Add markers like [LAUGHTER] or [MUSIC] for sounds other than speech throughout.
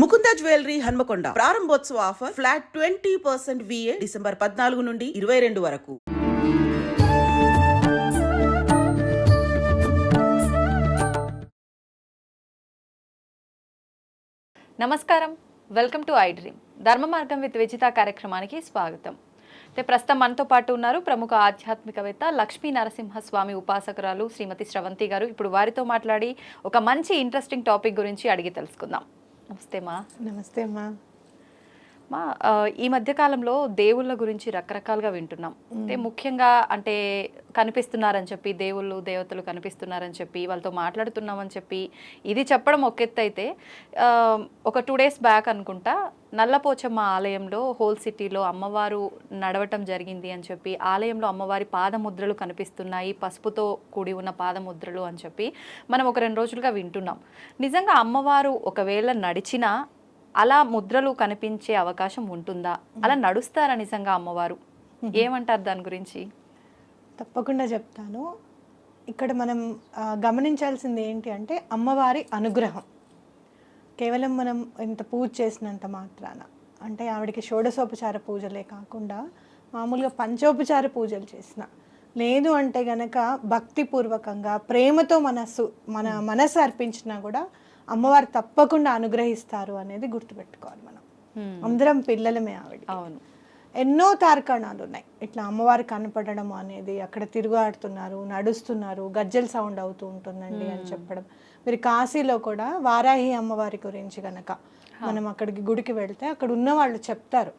Mukunda jewellery Hanamkonda. ప్రారంభోత్సవ offer flat twenty percent V A December పద్నాలుగు నుండి ఇరవై రెండు వరకు. నమస్కారం. Welcome to I dream. ధర్మ మార్గం విత్ విజిత కార్యక్రమానికి స్వాగతం. అయితే ప్రస్తుతం మనతో పాటు ఉన్నారు ప్రముఖ ఆధ్యాత్మికవేత్త లక్ష్మీ నరసింహస్వామి ఉపాసకురాలు శ్రీమతి స్రవంతి గారు. ఇప్పుడు వారితో మాట్లాడి ఒక మంచి ఇంట్రెస్టింగ్ టాపిక్ గురించి అడిగి తెలుసుకుందాం. నమస్తే మా. నమస్తే అమ్మా మా ఈ మధ్య కాలంలో దేవుళ్ళ గురించి రకరకాలుగా వింటున్నాం. అంటే ముఖ్యంగా అంటే కనిపిస్తున్నారని చెప్పి దేవుళ్ళు దేవతలు కనిపిస్తున్నారని చెప్పి వాళ్ళతో మాట్లాడుతున్నామని చెప్పి ఇది చెప్పడం ఒక ఎత్తు అయితే ఒక టూ డేస్ బ్యాక్ అనుకుంటా నల్లపోచమ్మ ఆలయంలో హోల్ సిటీలో అమ్మవారు నడవటం జరిగింది అని చెప్పి ఆలయంలో అమ్మవారి పాదముద్రలు కనిపిస్తున్నాయి పసుపుతో కూడి ఉన్న పాదముద్రలు అని చెప్పి మనం ఒక రెండు రోజులుగా వింటున్నాం. నిజంగా అమ్మవారు ఒకవేళ నడిచినా అలా ముద్రలు కనిపించే అవకాశం ఉంటుందా? అలా నడుస్తారా నిజంగా అమ్మవారు? ఏమంటారు దాని గురించి? తప్పకుండా చెప్తాను. ఇక్కడ మనం గమనించాల్సింది ఏంటి అంటే అమ్మవారి అనుగ్రహం. కేవలం మనం ఇంత పూజ చేసినంత మాత్రాన. అంటే ఆవిడకి షోడశోపచార పూజలే కాకుండా మామూలుగా పంచోపచార పూజలు చేసిన. లేదు అంటే గనక భక్తిపూర్వకంగా ప్రేమతో మనస్సు మన మనసు అర్పించినా కూడా అమ్మవారు తప్పకుండా అనుగ్రహిస్తారు అనేది గుర్తుపెట్టుకోవాలి మనం. అందరం పిల్లలమే ఆవిడ. అవును. ఎన్నో తార్కాణాలు ఉన్నాయి. ఇట్లా అమ్మవారు కనపడడం అనేది అక్కడ తిరుగాడుతున్నారు నడుస్తున్నారు గజ్జల సౌండ్ అవుతూ ఉంటుందండి అని చెప్పడం. మీరు కాశీలో కూడా వారాహి అమ్మవారి గురించి గనక మనం అక్కడికి గుడికి వెళ్తే అక్కడ ఉన్న వాళ్ళు చెప్తారు.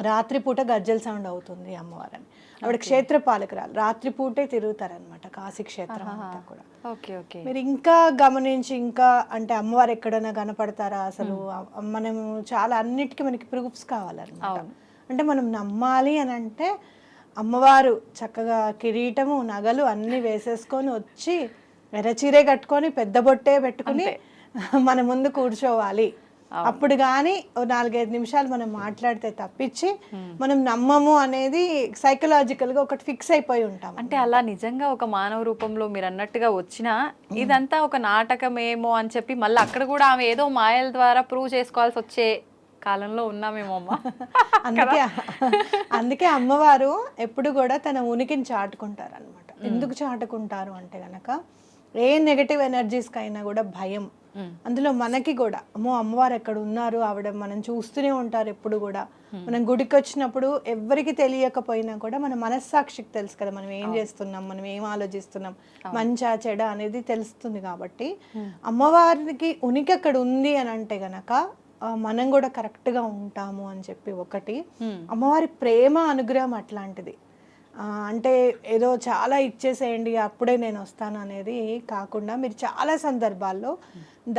రాత్రిపూట గజ్జల సౌండ్ అవుతుంది అమ్మవారని. ఆవిడ క్షేత్ర పాలకురాలు రాత్రిపూటే తిరుగుతారనమాట కాశీ క్షేత్రం అంతా కూడా. Okay okay. మీరు ఇంకా గమనించి ఇంకా అంటే అమ్మవారు ఎక్కడైనా కనపడతారా అసలు? అ- మనం చాలా అన్నిటికీ మనకి ప్రూఫ్స్ కావాలన్నమాట. అంటే మనం నమ్మాలి అని అంటే అమ్మవారు చక్కగా కిరీటము నగలు అన్ని వేసేసుకొని వచ్చి ఎర్రచీరే కట్టుకొని పెద్ద బొట్టే పెట్టుకుని [LAUGHS] మన ముందు కూర్చోవాలి. అప్పుడు కానీ నాలుగైదు నిమిషాలు మనం మాట్లాడితే తప్పించి మనం నమ్మము అనేది psychological గా ఒకటి ఫిక్స్ అయిపోయి ఉంటాం అంటే అలా నిజంగా ఒక మానవ రూపంలో మీరు అన్నట్టుగా వచ్చినా ఇదంతా ఒక నాటకమేమో అని చెప్పి మళ్ళీ అక్కడ కూడా ఆమె ఏదో మాయల ద్వారా ప్రూవ్ చేసుకోవాల్సి వచ్చే కాలంలో ఉన్నామేమో అమ్మ. [LAUGHS] అందుకే [LAUGHS] అందుకే అమ్మవారు ఎప్పుడు కూడా తన ఉనికిని చాటుకుంటారు అనమాట ఎందుకు చాటుకుంటారు అంటే గనక ఏ నెగటివ్ ఎనర్జీస్కైనా కూడా భయం. అందులో మనకి కూడా అమ్మో అమ్మవారు ఎక్కడ ఉన్నారు? ఆవిడ మనం చూస్తూనే ఉంటారు ఎప్పుడు కూడా. మనం గుడికి వచ్చినప్పుడు ఎవరికి తెలియకపోయినా కూడా మన మనస్సాక్షికి తెలుసు కదా మనం ఏం చేస్తున్నాం మనం ఏం ఆలోచిస్తున్నాం మంచా చెడ అనేది తెలుస్తుంది కాబట్టి అమ్మవారికి ఉనికి అక్కడ ఉంది అని అంటే గనక మనం కూడా కరెక్ట్గా ఉంటాము అని చెప్పి ఒకటి. అమ్మవారి ప్రేమ అనుగ్రహం అట్లాంటిది. అంటే ఏదో చాలా ఇచ్చేసేయండి అప్పుడే నేను వస్తాను అనేది కాకుండా మీరు చాలా సందర్భాల్లో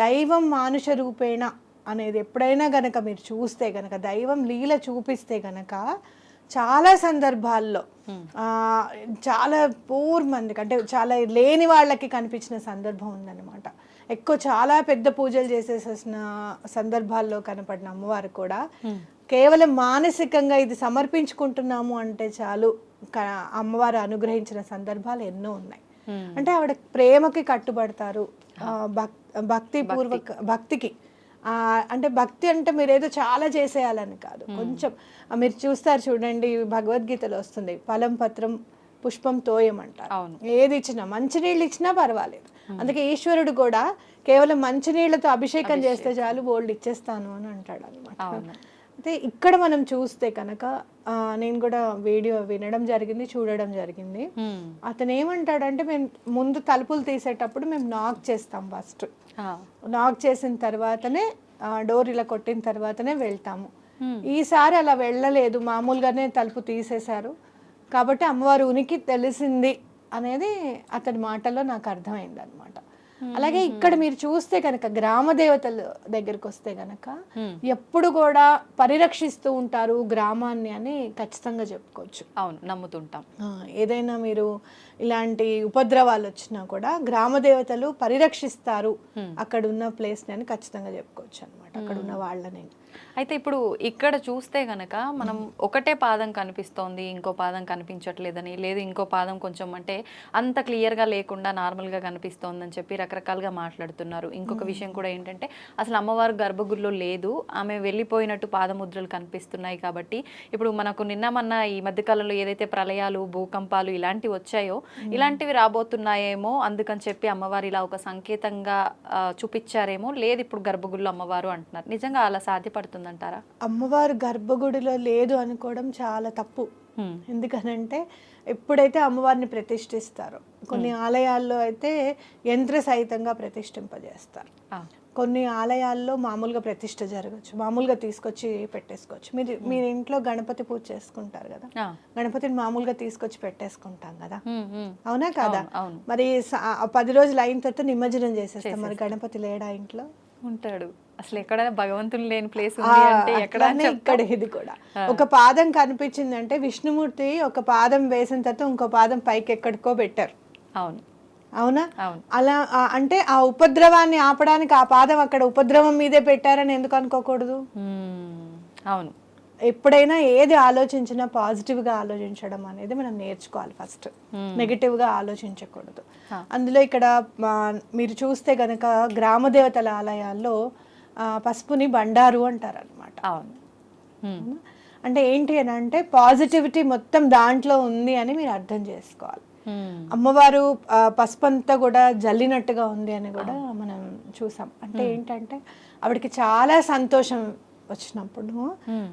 దైవం మానుష రూపేణ అనేది ఎప్పుడైనా గనక మీరు చూస్తే గనక దైవం లీల చూపిస్తే గనక చాలా సందర్భాల్లో చాలా పూర్ మందికి అంటే చాలా లేని వాళ్ళకి కనిపించిన సందర్భం ఉందన్నమాట. ఎక్కువ చాలా పెద్ద పూజలు చేసేసిన సందర్భాల్లో కనపడిన అమ్మవారు కూడా కేవలం మానసికంగా ఇది సమర్పించుకుంటున్నాము అంటే చాలు. అమ్మవారు అనుగ్రహించిన సందర్భాలు ఎన్నో ఉన్నాయి. అంటే ఆవిడ ప్రేమకి కట్టుబడతారు. భక్తి. పూర్వక భక్తికి. ఆ, అంటే భక్తి అంటే మీరు ఏదో చాలా చేసేయాలని కాదు. కొంచెం మీరు చూస్తారు చూడండి భగవద్గీతలో వస్తుంది ఫలం పత్రం పుష్పం తోయం అంటారు అవును. ఏది ఇచ్చినా మంచినీళ్ళు ఇచ్చినా పర్వాలేదు. అందుకే ఈశ్వరుడు కూడా కేవలం మంచినీళ్ళతో అభిషేకం చేస్తే చాలు బోల్డ్ ఇచ్చేస్తాను అని అంటాడు అనమాట. అయితే ఇక్కడ మనం చూస్తే కనుక నేను కూడా వీడియో వినడం జరిగింది చూడడం జరిగింది. అతను ఏమంటాడంటే మేము ముందు తలుపులు తీసేటప్పుడు మేము నాక్ చేస్తాం ఫస్ట్. నాక్ చేసిన తర్వాతనే డోర్ ఇలా కొట్టిన తర్వాతనే వెళ్తాము. ఈసారి అలా వెళ్ళలేదు మామూలుగానే తలుపు తీసేశారు. కాబట్టి అమ్మవారి ఉనికి తెలిసింది అనేది అతని మాటల్లో నాకు అర్థమైంది అనమాట అలాగే ఇక్కడ మీరు చూస్తే కనుక గ్రామ దేవతల దగ్గరికి వస్తే కనుక ఎప్పుడు కూడా పరిరక్షిస్తూ ఉంటారు గ్రామాన్ని అని ఖచ్చితంగా చెప్పుకోవచ్చు. అవును నమ్ముతుంటాం. ఏదైనా మీరు ఇలాంటి ఉపద్రవాలు వచ్చినా కూడా గ్రామ దేవతలు పరిరక్షిస్తారు అక్కడ ఉన్న ప్లేస్ అని ఖచ్చితంగా చెప్పుకోవచ్చు అనమాట అక్కడ ఉన్న వాళ్ళని. అయితే ఇప్పుడు ఇక్కడ చూస్తే గనక మనం ఒకటే పాదం కనిపిస్తోంది ఇంకో పాదం కనిపించట్లేదని లేదు ఇంకో పాదం కొంచెం అంటే అంత క్లియర్గా లేకుండా నార్మల్గా కనిపిస్తోందని చెప్పి రకరకాలుగా మాట్లాడుతున్నారు. ఇంకొక విషయం కూడా ఏంటంటే అసలు అమ్మవారు గర్భగుడిలో లేదు ఆమె వెళ్ళిపోయినట్టు పాదముద్రలు కనిపిస్తున్నాయి కాబట్టి ఇప్పుడు మనకు నిన్న మొన్న ఈ మధ్యకాలంలో ఏదైతే ప్రళయాలు భూకంపాలు ఇలాంటివి వచ్చాయో ఇలాంటివి రాబోతున్నాయేమో అందుకని చెప్పి అమ్మవారు ఇలా ఒక సంకేతంగా చూపించారేమో లేదు ఇప్పుడు గర్భగుడిలో అమ్మవారు అంటున్నారు. నిజంగా అలా సాధ్యపడుతుందంటారా అమ్మవారు గర్భగుడిలో లేదు అనుకోవడం చాలా తప్పు. ఎందుకనంటే ఎప్పుడైతే అమ్మవారిని ప్రతిష్ఠిస్తారో కొన్ని ఆలయాల్లో అయితే యంత్ర సహితంగా ప్రతిష్ఠింపజేస్తారు. కొన్ని ఆలయాల్లో మామూలుగా ప్రతిష్ఠ జరగచ్చు. మామూలుగా తీసుకొచ్చి పెట్టేసుకోవచ్చు. మీరు మీరు ఇంట్లో గణపతి పూజ చేసుకుంటారు కదా. గణపతిని మామూలుగా తీసుకొచ్చి పెట్టేసుకుంటాం కదా. అవునా కాదా. మరి పది రోజులు అయిన తర్వాత నిమజ్జనం చేసేస్తాం మరి గణపతి లేడా ఇంట్లో? ఉంటాడు. అసలు ఎక్కడైనా భగవంతుని లేని ప్లేస్ ఉంది అంటే ఎక్కడ. ఇక్కడ ఇది కూడా. ఒక పాదం కనిపించిందంటే విష్ణుమూర్తి ఒక పాదం వేసిన తర్వాత ఇంకో పాదం పైకి ఎక్కడికో పెట్టారు. అవును. అవునా? అలా అంటే ఆ ఉపద్రవాన్ని ఆపడానికి ఆ పాదం అక్కడ ఉపద్రవం మీదే పెట్టారని ఎందుకు అనుకోకూడదు? అవును. ఎప్పుడైనా ఏది ఆలోచించినా పాజిటివ్గా ఆలోచించడం అనేది మనం నేర్చుకోవాలి ఫస్ట్. నెగిటివ్గా ఆలోచించకూడదు. అందులో ఇక్కడ మీరు చూస్తే గనక గ్రామ దేవతల ఆలయాల్లో పసుపుని బండారు అంటారు అనమాట అవును? అంటే ఏంటి అని అంటే పాజిటివిటీ మొత్తం దాంట్లో ఉంది అని మీరు అర్థం చేసుకోవాలి. అమ్మవారు పసుపు అంతా కూడా జల్లినట్టుగా ఉంది అని కూడా మనం చూసాం. అంటే ఏంటంటే ఆవిడకి చాలా సంతోషం వచ్చినప్పుడు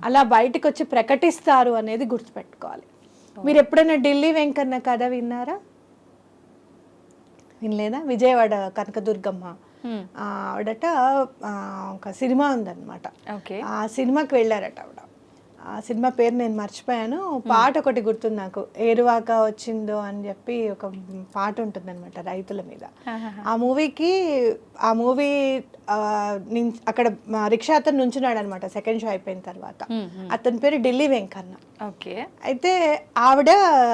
అలా బయటకు వచ్చి ప్రకటిస్తారు అనేది గుర్తుపెట్టుకోవాలి. మీరు ఎప్పుడైనా ఢిల్లీ వెంకన్న కథ విన్నారా? వినలేదా? విజయవాడ కనకదుర్గమ్మ ఆవిడట ఆ, ఒక సినిమా ఉందన్నమాట. ఆ సినిమాకి వెళ్ళారట ఆవిడ. ఆ సినిమా పేరు నేను మర్చిపోయాను. పాట ఒకటి గుర్తుంది నాకు. ఏరువాక వచ్చిందో అని చెప్పి ఒక పాట ఉంటుందన్నమాట రైతుల మీద. ఆ మూవీకి ఆ మూవీ అక్కడ రిక్షా అతను నుంచున్నాడు అనమాట సెకండ్ షో అయిపోయిన తర్వాత. అతని పేరు ఢిల్లీ వెంకన్న. ఓకే. అయితే ఆవిడ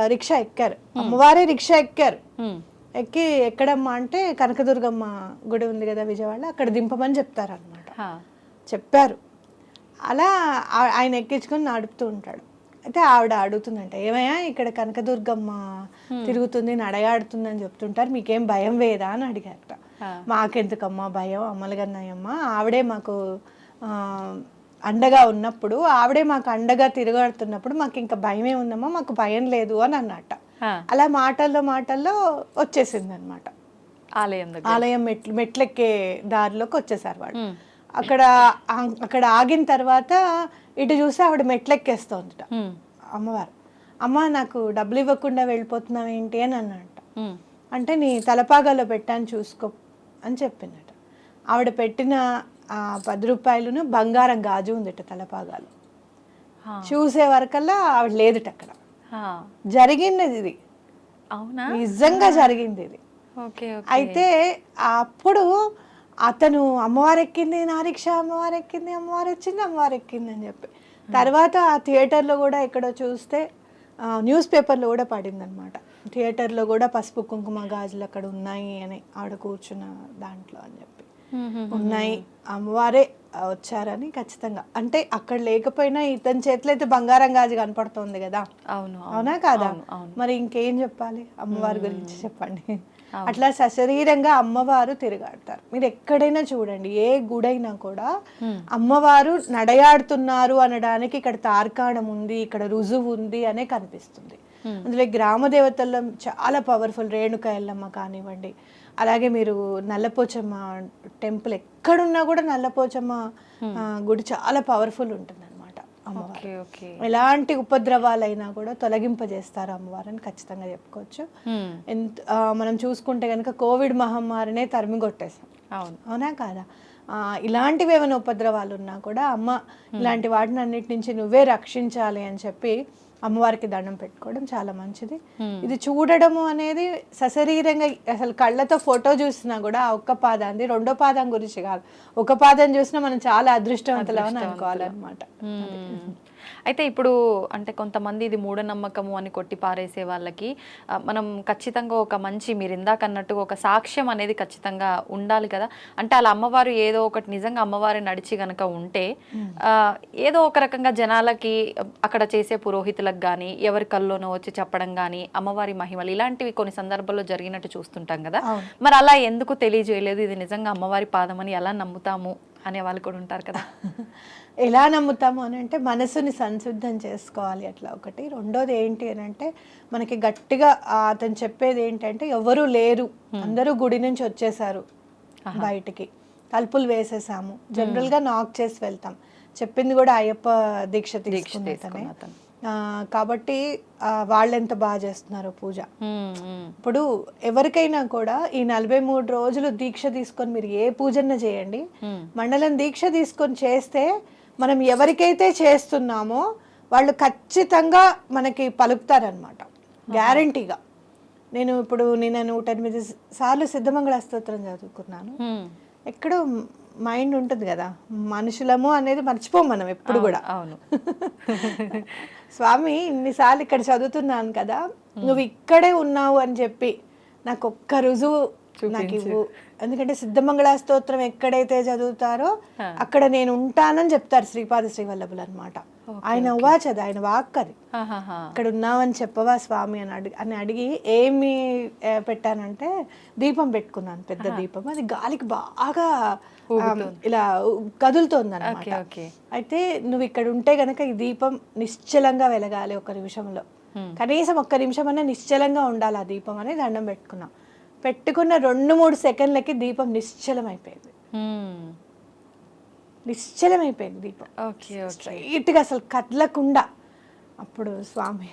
రిక్షా ఎక్కారు. అమ్మవారే రిక్షా ఎక్కారు. ఎక్కి ఎక్కడమ్మా అంటే కనకదుర్గమ్మ గుడి ఉంది కదా విజయవాడ అక్కడ దింపమని చెప్తారనమాట చెప్పారు. అలా ఆయన ఎక్కించుకొని నడుపుతూ ఉంటాడు. అయితే ఆవిడ అడుగుతుందంట ఏమయ్యా ఇక్కడ కనకదుర్గమ్మ తిరుగుతుంది నడయాడుతుంది అని చెప్తుంటారు మీకేం భయం వేదా అని అడిగారట. మాకెందుకమ్మా భయం అమ్మలగన్నాయమ్మ ఆవిడే మాకు అండగా ఉన్నప్పుడు ఆవిడే మాకు అండగా తిరగడుతున్నప్పుడు మాకు ఇంకా భయమే ఉందమ్మా మాకు భయం లేదు అని అన్నట్ట. అలా మాటల్లో మాటల్లో వచ్చేసింది అనమాట ఆలయం ఆలయం మెట్లు మెట్లెక్కే దారిలోకి వచ్చేసారు హ్మ్, అక్కడ అక్కడ ఆగిన తర్వాత ఇటు చూసి ఆవిడ మెట్లెక్కేస్తోందిట. అమ్మవారు. అమ్మ నాకు డబ్బులు ఇవ్వకుండా వెళ్ళిపోతున్నావు ఏంటి? అని అన్నట. అంటే నీ తలపాగాలో పెట్టాను చూసుకో అని చెప్పిందట. ఆవిడ పెట్టిన ఆ పది రూపాయలను బంగారం గాజు ఉందిట తలపాగాలు. చూసే వరకల్లా ఆవిడ లేదుట అక్కడ. హా. జరిగినది ఇది. అవునా? నిజంగా జరిగింది ఇది అయితే అప్పుడు అతను అమ్మవారు ఎక్కింది నా రిక్షా అమ్మవారు ఎక్కింది అమ్మవారు వచ్చింది అమ్మవారు ఎక్కింది అని చెప్పి. తర్వాత ఆ థియేటర్లో కూడా ఎక్కడో చూస్తే న్యూస్ పేపర్లో కూడా పడింది అనమాట థియేటర్లో కూడా పసుపు కుంకుమ గాజులు అక్కడ ఉన్నాయి అని ఆవిడ కూర్చున్న దాంట్లో అని చెప్పి. ఉన్నాయి. అమ్మవారే వచ్చారని ఖచ్చితంగా. అంటే అక్కడ లేకపోయినా ఇతని చేతిలో అయితే బంగారం గాజు కనపడుతుంది కదా. అవును అవును, కాదా. మరి ఇంకేం చెప్పాలి? అమ్మవారి గురించి చెప్పండి. అట్లా సశరీరంగా అమ్మవారు తిరగాడతారు. మీరు ఎక్కడైనా చూడండి ఏ గుడైనా కూడా అమ్మవారు నడయాడుతున్నారు అనడానికి ఇక్కడ తార్కాణం ఉంది ఇక్కడ రుజువు ఉంది అనే కనిపిస్తుంది. అందులో గ్రామ దేవతల్లో చాలా పవర్ఫుల్ రేణుక ఎల్లమ్మ కానివ్వండి అలాగే మీరు నల్లపోచమ్మ టెంపుల్ ఎక్కడున్నా కూడా నల్లపోచమ్మ ఆ, గుడి చాలా పవర్ఫుల్ ఉంటుంది అనమాట అమ్మవారు ఎలాంటి ఉపద్రవాలైనా కూడా తొలగింపజేస్తారు అమ్మవారని ఖచ్చితంగా చెప్పుకోవచ్చు. హ్మ్, ఎంత మనం చూసుకుంటే కనుక కోవిడ్ మహమ్మారినే తరిమి కొట్టేసాం అవును. అవునా కాదా? ఇలాంటివి ఏమైనా ఉపద్రవాలు ఉన్నా కూడా అమ్మ ఇలాంటి వాటిని అన్నిటి నుంచి నువ్వే రక్షించాలి అని చెప్పి అమ్మవారికి దండం పెట్టుకోవడం చాలా మంచిది. ఇది చూడడము అనేది సశరీరంగా అసలు కళ్ళతో ఫోటో చూసినా కూడా ఆ ఒక్క పాదాన్ని రెండో పాదం గురించి కాదు ఒక పాదం చూసినా మనం చాలా అదృష్టవంతులం అని అనుకోవాలన్నమాట. అయితే ఇప్పుడు అంటే కొంతమంది ఇది మూఢనమ్మకము అని కొట్టి పారేసే వాళ్ళకి మనం ఖచ్చితంగా ఒక మంచి మీరు ఇందాక అన్నట్టు ఒక సాక్ష్యం అనేది ఖచ్చితంగా ఉండాలి కదా. అంటే వాళ్ళ అమ్మవారు ఏదో ఒకటి నిజంగా అమ్మవారి నడిచి గనక ఉంటే ఆ, ఏదో ఒక రకంగా జనాలకి అక్కడ చేసే పురోహితులకు కానీ ఎవరి కల్లోనో వచ్చి చెప్పడం కానీ అమ్మవారి మహిమలు ఇలాంటివి కొన్ని సందర్భాల్లో జరిగినట్టు చూస్తుంటాం కదా. మరి అలా ఎందుకు తెలియజేయలేదు? ఇది నిజంగా అమ్మవారి పాదం అని ఎలా నమ్ముతాము? అనే వాళ్ళు కూడా ఉంటారు కదా. [LAUGHS] ఎలా నమ్ముతాము అని అంటే మనసుని సంసిద్ధం చేసుకోవాలి అట్లా ఒకటి. రెండోది ఏంటి అని అంటే మనకి గట్టిగా అతను చెప్పేది ఏంటంటే ఎవరు లేరు. అందరూ గుడి నుంచి వచ్చేసారు బయటికి. తలుపులు వేసేసాము. జనరల్గా నాక్ చేసి వెళ్తాం. చెప్పింది కూడా అయ్యప్ప దీక్ష తీసుకున్న కాబట్టి వాళ్ళు ఎంత బాగా చేస్తున్నారు పూజ. ఇప్పుడు ఎవరికైనా కూడా ఈ నలభై మూడు రోజులు దీక్ష తీసుకొని మీరు ఏ పూజన చేయండి. మండలం దీక్ష తీసుకొని చేస్తే మనం ఎవరికైతే చేస్తున్నామో వాళ్ళు ఖచ్చితంగా మనకి పలుకుతారనమాట గ్యారంటీగా. నేను ఇప్పుడు నిన్న నూట ఎనిమిది సార్లు సిద్ధమంగళ స్తోత్రం చదువుకున్నాను. ఎక్కడో మైండ్ ఉంటుంది కదా. మనుషులము అనేది మర్చిపోం మనం ఎప్పుడు కూడా. అవును. [LAUGHS] స్వామి ఇన్నిసార్లు ఇక్కడ చదువుతున్నాను కదా నువ్వు ఇక్కడే ఉన్నావు అని చెప్పి నాకు ఒక్క రుజువు నాకు ఇవ్వు. ఎందుకంటే సిద్ధమంగళ స్తోత్రం ఎక్కడైతే చదువుతారో అక్కడ నేను ఉంటానని చెప్తారు శ్రీపాద శ్రీవల్లభులు అనమాట ఆయన ఉవాచ అది ఆయన వాక్ అది. ఇక్కడ ఉన్నావని చెప్పవా స్వామి? అని అడిగి అని అడిగి ఏమి పెట్టానంటే దీపం పెట్టుకున్నాను పెద్ద దీపం. అది గాలికి బాగా ఇలా కదులుతోంది ఓకే అనమాట ఓకే. అయితే నువ్వు ఇక్కడ ఉంటే గనక ఈ దీపం నిశ్చలంగా వెలగాలి ఒక నిమిషంలో. కనీసం ఒక్క నిమిషం అన్నా నిశ్చలంగా ఉండాలి ఆ దీపం అని దండం పెట్టుకున్నాం. పెట్టుకున్న రెండు మూడు సెకండ్లకి దీపం నిశ్చలం అయిపోయింది ఉమ్. నిశ్చలం అయిపోయింది దీపం. ఓకే స్ట్రైట్గా అసలు కదలకుండా అప్పుడు స్వామి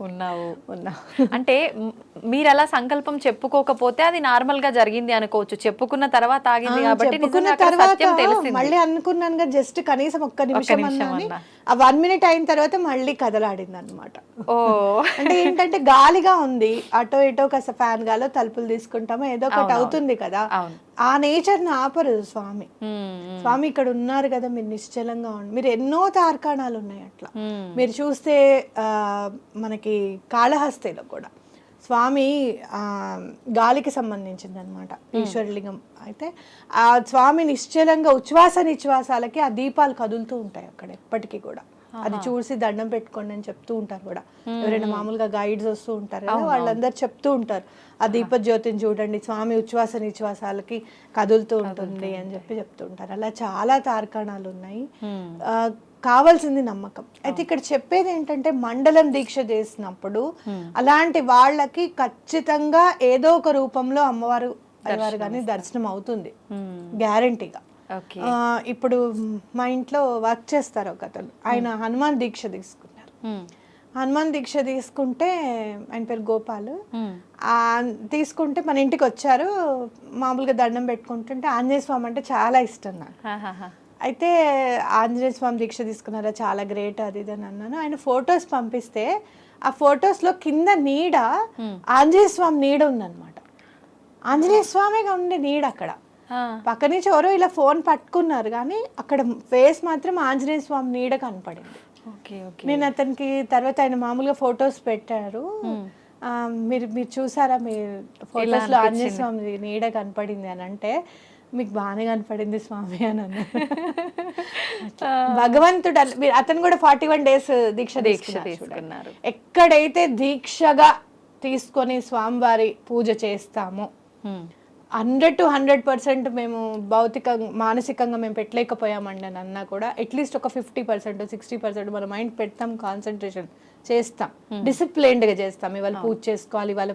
ఉన్నావు. ఉన్నా అంటే మీరు అలా సంకల్పం చెప్పుకోకపోతే అది నార్మల్గా జరిగింది అనుకోవచ్చు. చెప్పుకున్న తర్వాత ఆగింది కాబట్టి మళ్ళీ అనుకున్నాను జస్ట్ కనీసం ఒక్క నిమిషం. ఆ వన్ మినిట్ అయిన తర్వాత మళ్ళీ కదలాడింది అనమాట ఓ. అంటే ఏంటంటే గాలిగా ఉంది. అటో ఇటో కాస్త ఫ్యాన్ గాలో తలుపులు తీసుకుంటామో ఏదో ఒకటి అవుతుంది కదా. ఆ నేచర్ని ఆపరు స్వామి. స్వామి ఇక్కడ ఉన్నారు కదా మీరు నిశ్చలంగా ఉండి. మీరు ఎన్నో తార్కాణాలు ఉన్నాయి అట్లా. మీరు చూస్తే ఆ, మనకి కాళహస్తిలో కూడా. స్వామి ఆ, గాలికి సంబంధించింది అనమాట ఈశ్వరలింగం అయితే. ఆ స్వామి నిశ్చలంగా ఉచ్ఛ్వాస నిశ్వాసాలకి ఆ దీపాలు కదులుతూ ఉంటాయి అక్కడ ఎప్పటికీ కూడా. అది చూసి దండం పెట్టుకోండి అని చెప్తూ ఉంటారు కూడా. ఎవరైనా మామూలుగా గైడ్స్ వస్తూ ఉంటారు కదా వాళ్ళందరూ చెప్తూ ఉంటారు ఆ దీప జ్యోతిని చూడండి స్వామి ఉచ్ఛ్వాస నిశ్వాసాలకి కదులుతూ ఉంటుంది అని చెప్పి చెప్తూ ఉంటారు. అలా చాలా తార్కాణాలు ఉన్నాయి. కావాల్సింది నమ్మకం. అయితే ఇక్కడ చెప్పేది ఏంటంటే మండలం దీక్ష చేసినప్పుడు అలాంటి వాళ్ళకి ఖచ్చితంగా ఏదో ఒక రూపంలో అమ్మవారు అయ్యవారు కానీ దర్శనం అవుతుంది. గ్యారంటీగా ఇప్పుడు మా ఇంట్లో వర్క్ చేస్తారు ఒక అతను ఆయన హనుమాన్ దీక్ష తీసుకున్నారు హనుమాన్ దీక్ష తీసుకుంటే ఆయన పేరు గోపాల్. తీసుకుంటే మన ఇంటికి వచ్చారు. మామూలుగా దండం పెట్టుకుంటుంటే ఆంజనేయ స్వామి అంటే చాలా ఇష్టం నాకు. అయితే ఆంజనేయ స్వామి దీక్ష తీసుకున్నారా చాలా గ్రేట్ అది ఇది అని అన్నాను. ఆయన ఫొటోస్ పంపిస్తే ఆ ఫొటోస్లో కింద నీడ ఆంజనేయ స్వామి నీడ ఉందన్నమాట. ఆంజనేయ స్వామిగా ఉండే నీడ అక్కడ. పక్క నుంచి ఎవరో ఇలా ఫోన్ పట్టుకున్నారు కానీ అక్కడ ఫేస్ మాత్రం ఆంజనేయ స్వామి నీడ కనపడింది. నేను అతనికి తర్వాత ఆయన మామూలుగా ఫొటోస్ పెట్టారు. మీరు మీరు చూసారా? మీ ఫొటోస్లో ఆంజనేయ స్వామి నీడ కనపడింది అని అంటే మీకు బాగానే కనపడింది స్వామి అని అట్లా. భగవంతుడు అతను కూడా ఫార్టీ వన్ డేస్ దీక్ష దీక్ష తీసుకున్నారు ఎక్కడైతే దీక్షగా తీసుకొని స్వామివారి పూజ చేస్తామో. హండ్రెడ్ టు హండ్రెడ్ పర్సెంట్ మేము భౌతికంగా మానసికంగా మేము పెట్టలేకపోయామండి అని అన్నా కూడా అట్లీస్ట్ ఒక ఫిఫ్టీ పర్సెంట్ సిక్స్టీ పర్సెంట్ మన మైండ్ పెడతాం కాన్సన్ట్రేషన్ చేస్తాం. డిసిప్లైన్డ్గా చేస్తాం. ఇవాళ పూజ చేసుకోవాలి ఇవాళ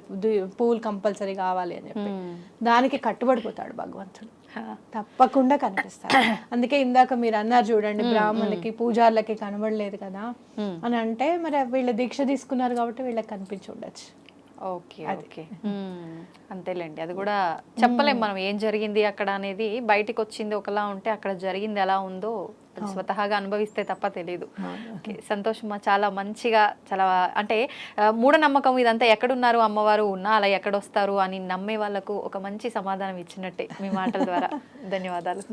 పూలు కంపల్సరీ కావాలి అని చెప్పి. దానికి కట్టుబడిపోతాడు భగవంతుడు. తప్పకుండా కనిపిస్తాడు. అందుకే ఇందాక మీరు అన్నారు చూడండి బ్రాహ్మణులకి పూజార్లకి కనబడలేదు కదా. అని అంటే మరి వీళ్ళ దీక్ష తీసుకున్నారు కాబట్టి వీళ్ళకి కనిపించి ఉండొచ్చు. Okay okay. అంతేలేండి. అది కూడా చెప్పలేం మనం ఏం జరిగింది అక్కడ అనేది. బయటికి వచ్చింది ఒకలా ఉంటే అక్కడ జరిగింది ఎలా ఉందో అది స్వతహాగా అనుభవిస్తే తప్ప తెలియదు సంతోషమా చాలా మంచిగా చాలా అంటే మూఢనమ్మకం ఇదంతా ఎక్కడున్నారు అమ్మవారు ఉన్నా అలా ఎక్కడొస్తారు అని నమ్మే వాళ్ళకు ఒక మంచి సమాధానం ఇచ్చినట్టే మీ మాటల ద్వారా. [LAUGHS] ధన్యవాదాలు.